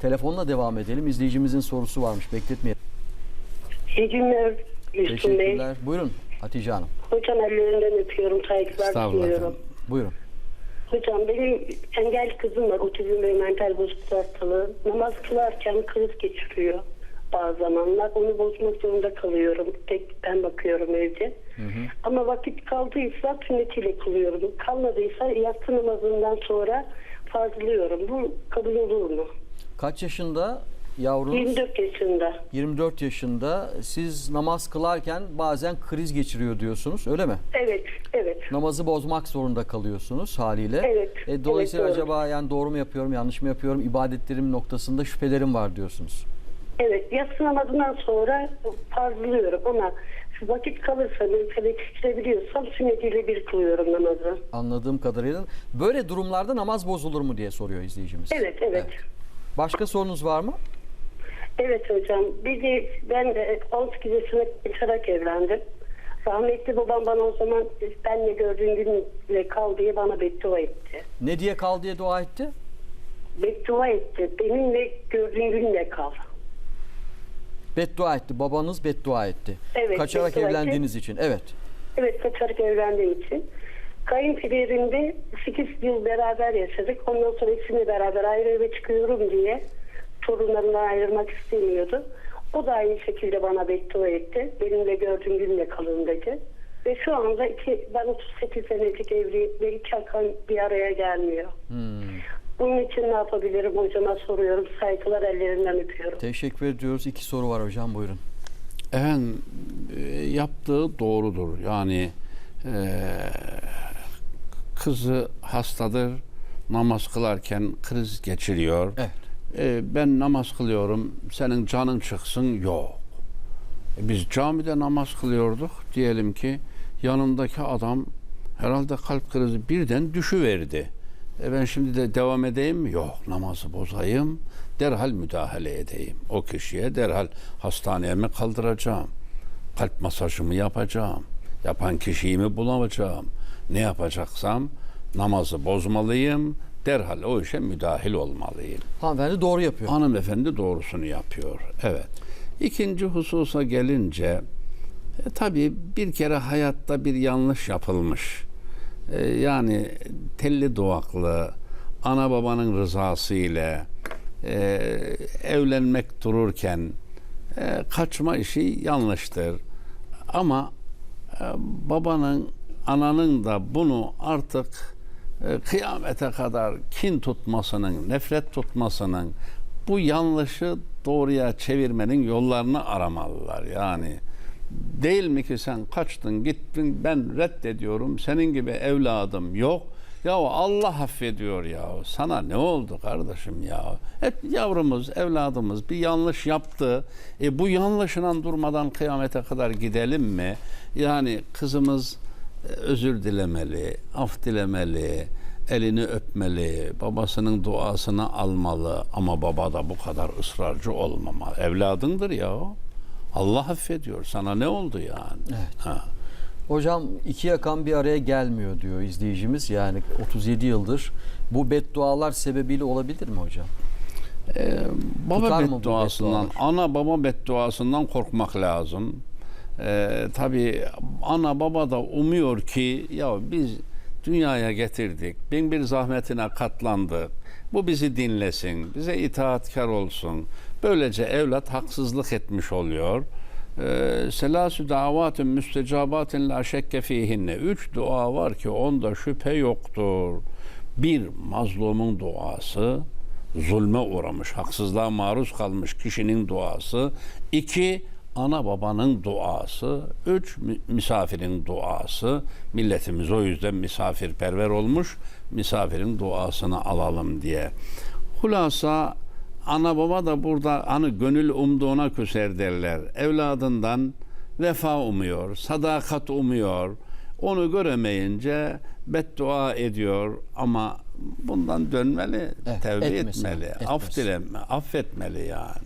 Telefonla devam edelim. İzleyicimizin sorusu varmış. Bekletmeyelim. İyi günler Müslüm Bey. Teşekkürler. Buyurun Hatice Hanım. Hocam ellerinden öpüyorum, saygılar Estağfurullah diliyorum. efendim. Buyurun. Hocam benim engel kızım var, otizm ve mental bozukluk hastalığı. Namaz kılarken kriz geçiriyor bazı zamanlar. Onu bozmak zorunda kalıyorum. Tek ben bakıyorum evde. Ama vakit kaldıysa sünnetiyle kılıyorum. Kalmadıysa yatsı namazından sonra farzlıyorum. Bu kabul olur mu? Kaç yaşında yavrunuz? 24 yaşında. 24 yaşında. Siz namaz kılarken bazen kriz geçiriyor diyorsunuz. Öyle mi? Evet, evet. Namazı bozmak zorunda kalıyorsunuz haliyle. Evet, E, dolayısıyla evet, doğru. acaba yani doğru mu yapıyorum, yanlış mı yapıyorum? İbadetlerim noktasında şüphelerim var diyorsunuz. Evet, yatsı namazından sonra farzlıyorum ama vakit kalırsa mesela yetiştirebiliyorsam sünnetiyle bir kılıyorum namazı. Anladığım kadarıyla. Böyle durumlarda namaz bozulur mu diye soruyor izleyicimiz. Evet, evet. Başka sorunuz var mı? Evet hocam. Bir de ben de 18 yaşına geçerek evlendim. Rahmetli babam bana o zaman benle gördüğün günle kal diye bana beddua etti. Ne diye kal diye dua etti? Beddua etti. Benimle gördüğün günle kal. Beddua etti. Babanız beddua etti. Evet, Kaçarak beddua etti. evlendiğiniz için. Evet. Evet kaçarak evlendiğim için. Kayınpederimde 8 yıl beraber yaşadık. Ondan sonra ikisini beraber ayrı eve çıkıyorum diye torunlarından ayırmak istemiyordu. O da aynı şekilde bana beddua etti. Benimle gördüğün günle kalın dedi. Ve şu anda iki, ben 38 senelik evliyim ve iki hakan bir araya gelmiyor. Bunun için ne yapabilirim hocama soruyorum. Saygılar ellerinden öpüyorum. Teşekkür ediyoruz. İki soru var hocam. Buyurun. Efendim e, yaptığı doğrudur. Yani e, kızı hastadır. Namaz kılarken kriz geçiriyor. Evet. E, ben namaz kılıyorum. Senin canın çıksın. Yok. E, biz camide namaz kılıyorduk. Diyelim ki yanımdaki adam herhalde kalp krizi birden düşüverdi. E ben şimdi de devam edeyim mi? Yok namazı bozayım. Derhal müdahale edeyim. O kişiye derhal hastaneye mi kaldıracağım? Kalp masajımı yapacağım. Yapan kişiyi mi bulacağım? Ne yapacaksam namazı bozmalıyım. Derhal o işe müdahil olmalıyım. Hanımefendi doğru yapıyor. Hanımefendi doğrusunu yapıyor. Evet. İkinci hususa gelince e, tabii bir kere hayatta bir yanlış yapılmış. E, yani telli duvaklı ana babanın rızası ile e, evlenmek dururken e, kaçma işi yanlıştır. Ama e, babanın ananın da bunu artık e, kıyamete kadar kin tutmasının, nefret tutmasının bu yanlışı doğruya çevirmenin yollarını aramalılar. Yani değil mi ki sen kaçtın gittin ben reddediyorum senin gibi evladım yok. Ya Allah affediyor ya. Sana ne oldu kardeşim ya? Hep yavrumuz, evladımız bir yanlış yaptı. E bu yanlışından durmadan kıyamete kadar gidelim mi? Yani kızımız özür dilemeli, af dilemeli, elini öpmeli, babasının duasını almalı ama baba da bu kadar ısrarcı olmamalı. Evladındır ya. o. Allah affediyor. Sana ne oldu yani? Evet. Ha. Hocam iki yakan bir araya gelmiyor diyor izleyicimiz. Yani 37 yıldır. Bu beddualar sebebiyle olabilir mi hocam? Ee, baba Tutar bedduasından, ana baba bedduasından korkmak lazım. Ee, tabii ana baba da umuyor ki ya biz dünyaya getirdik, bin bir zahmetine katlandık. Bu bizi dinlesin, bize itaatkar olsun. Böylece evlat haksızlık etmiş oluyor. Ee, Selasü davatün müstecabatın la şekke fihinne. Üç dua var ki onda şüphe yoktur. Bir, mazlumun duası zulme uğramış, haksızlığa maruz kalmış kişinin duası. İki, ana babanın duası. Üç, mi- misafirin duası. Milletimiz o yüzden misafirperver olmuş. Misafirin duasını alalım diye. Hulasa ana baba da burada hani gönül umduğuna küser derler. Evladından vefa umuyor, sadakat umuyor. Onu göremeyince beddua ediyor ama bundan dönmeli, Evet, tevbe etmesin, etmeli, etmesin. af dileme, affetmeli yani.